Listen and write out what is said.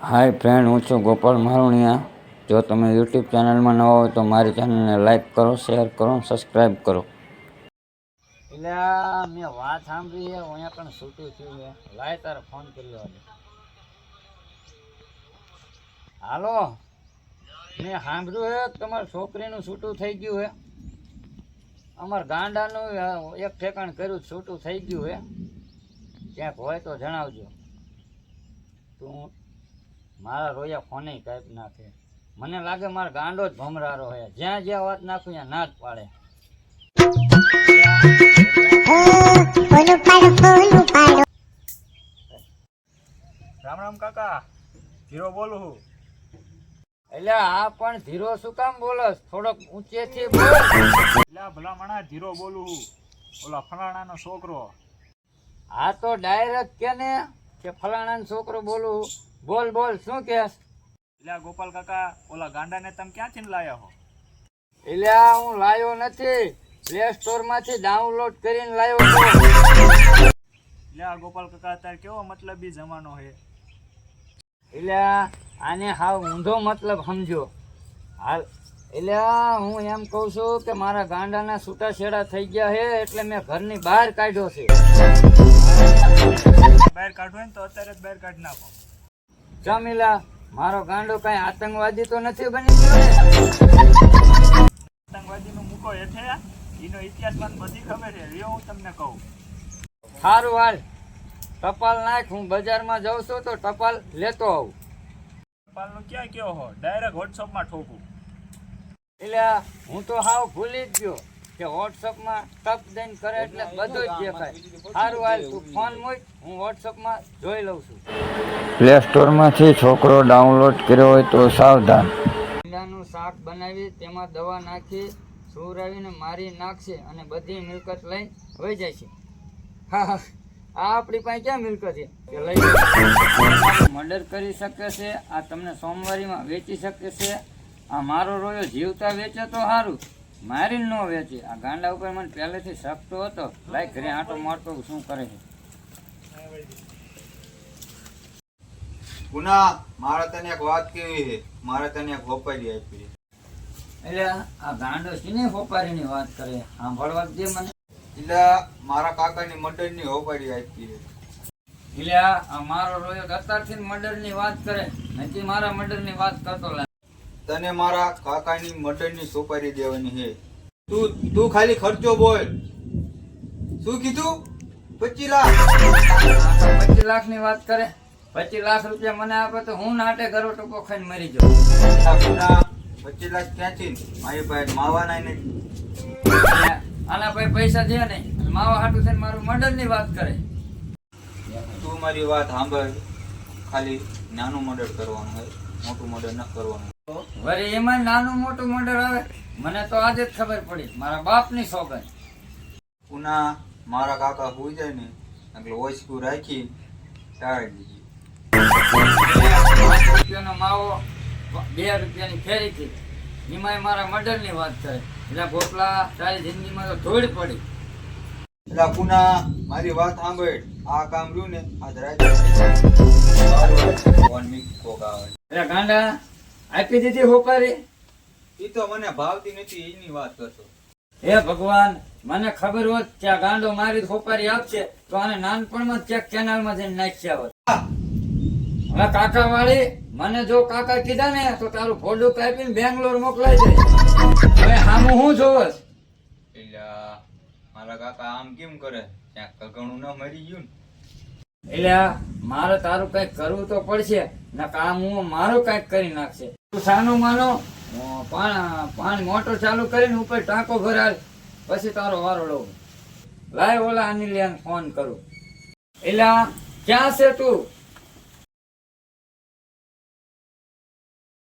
હાય friend, હું છું ગોપાલ મારુણિયા. જો તમે યુટ્યુબ ચેનલમાં નવા હોય તો મારી ચેનલને લાઈક કરો, શેર કરો સબસ્ક્રાઈબ કરો. એટલે મેં વાત સાંભળી છે અહીંયા પણ છૂટું થયું છે લાય તારે ફોન કર્યો હાલો. મેં સાંભળ્યું છે, તમારી છોકરીનું છૂટું થઈ ગયું છે. અમાર ગાંડાનું એક ઠેકાણ કર્યું, છૂટું થઈ ગયું છે. ક્યાંક હોય તો જણાવજો. તું મારા રોયા ફોને ટાઈપ નાખે. મને લાગે મારો ગાંડો જ ભમરારો હોય જ્યાં જ્યાં વાત નાખું ત્યાં ના જ પાડે. રામ રામ કાકા ધીરો બોલું છું એટલે આ પણ ધીરો શું કામ બોલસ થોડોક ઊંચેથી બોલ. એટલે આ ભલા માણા ધીરો બોલું છું ઓલા ફલાણાનો છોકરો. આ તો ડાયરેક્ટ કે ને કે ફલાણા છોકરો બોલું બોલ બોલ શું કેસ એટલે ગોપાલ કાકા ઓલા ગાંડાને તમે ક્યાંથી લાયા હો? એટલે હું લાયો નથી. પ્લે સ્ટોરમાંથી ડાઉનલોડ કરીને લાયો છું. એટલે ગોપાલ કાકા અત્યારે કેવો મતલબી જમાનો છે? એટલે આને હાવ ઊંધો મતલબ સમજો. હાલ એટલે હું એમ કહું છું કે મારા ગાંડાના છૂટાછેડા થઈ ગયા છે એટલે મેં ઘરની બહાર કાઢ્યો છે. બહાર કાઢવું હોય ને તો અત્યારે જ બહાર કાઢી નાખો. જમીલા મારો ગાંડો કઈ આતંકવાદી તો નથી બની ગયો આતંકવાદીનો મૂકો હેઠે એનો ઇતિહાસ મને બધી ખબર છે. એ હું તમને કહું. સારું હાલ. ટપાલ નાખ હું બજારમાં જાઉં છું તો ટપાલ લેતો આવું. ટપાલનું ક્યાં કયો હો? ડાયરેક્ટ વોટ્સઅપમાં ઠોકું. એટલે હું તો હાવ ભૂલી જ ગયો. કે વોટ્સઅપમાં ટપ દઈને કરે એટલે બધું જ દેખાય. સારું હાલ તું ફોન મોય હું વોટ્સઅપમાં જોઈ લઉં છું. પ્લે સ્ટોરમાંથી છોકરો ડાઉનલોડ કર્યો હોય તો સાવધાન. ઈંડાનું શાક બનાવી તેમાં દવા નાખી સુવરાવીને મારી નાખશે અને બધી મિલકત લઈને વહી જાય છે હા હા. આ આપણી પાસે ક્યાં મિલકત છે? કે લઈ મર્ડર કરી શકે છે આ તમને સોમવારીમાં વેચી શકે છે. આ મારો રોયો જીવતા વેચે તો સારું મારીને ન વેચી. આ ગાંડા ઉપર મને પહેલેથી શકતો હતો. લાઈ ઘરે આંટો મારતો શું કરે છે? પુના મારે તને એક વાત કેવી છે? મારે તને એક હોપારી આપી એટલે આ ગાંડો શીની હોપારીની વાત કરે? સાંભળવા દે મને. એટલે મારા કાકાની મર્ડરની હોપારી આપી છે. એટલે આ આ મારો રોયક અત્યારથી મર્ડરની વાત કરે. નથી મારા મર્ડરની વાત કરતો લાગે. તને મારા કાકાની મટનની સોપારી દેવાની છે તું તું ખાલી ખર્ચો બોલ. શું કીધું? પચીસ લાખ. પચીસ લાખની વાત કરે. પચીસ લાખ રૂપિયા મને આપે તો હું નાટે ઘરો ટોપો ખાઈને મરી જાઉં. પચીસ લાખ ક્યાંથી? મારી પાસે માવાના નથી આના પાસે પૈસા છે નહીં. માવા હાટું થઈને મારું મર્ડરની વાત કરે. તું મારી વાત સાંભળ. ખાલી નાનું મર્ડર કરવાનું હોય મોટું મર્ડર ન કરવાનું. વળી એમાં નાનું મોટું મંડળ આવે. મને તો આજે જ ખબર પડી. મારા બાપની સોગન પુના મારા કાકા હોઈ જાય ને એટલે ઓછકું રાખી ટાળી દીધી. રૂપિયાનો માવો બે રૂપિયાની ફેરી થી એમાંય મારા મર્ડરની વાત કરે એટલે ભોપલા તારી જિંદગીમાં તો ધૂળ પડી. એટલે પુના મારી વાત સાંભળ. આ કામ રહ્યું ને આ કોક આવે એટલે ગાંડા આપી દીધી હોપારી એ તો મને ભાવતી નથી એની વાત કરતો હે ભગવાન મને ખબર હોત કે આ ગાંડો મારી હોપારી આપશે તો આને નાનપણમાં ચેક કેનાલમાં જઈને નાખ્યા હોત. હવે કાકા વાળી મને જો કાકા કીધા ને તો તારું ફોડું કાપીને બેંગ્લોર મોકલાઈ દે. હવે હામું હું જોવસ એટલે મારા કાકા આમ કેમ કરે? ત્યાં કગણું ન મરી ગયું ને. એટલે મારે તારું કંઈક કરવું તો પડશે, ના કામ હું મારું કંઈક કરી નાખશે. તું સાનું માનો પાણ મોટર ચાલુ કરીને ઉપર ટાંકો ભરાય પછી તારો વારો લઉં લાય ઓલા અનિલિયાને ફોન કરું. એટલે ક્યાં છે તું?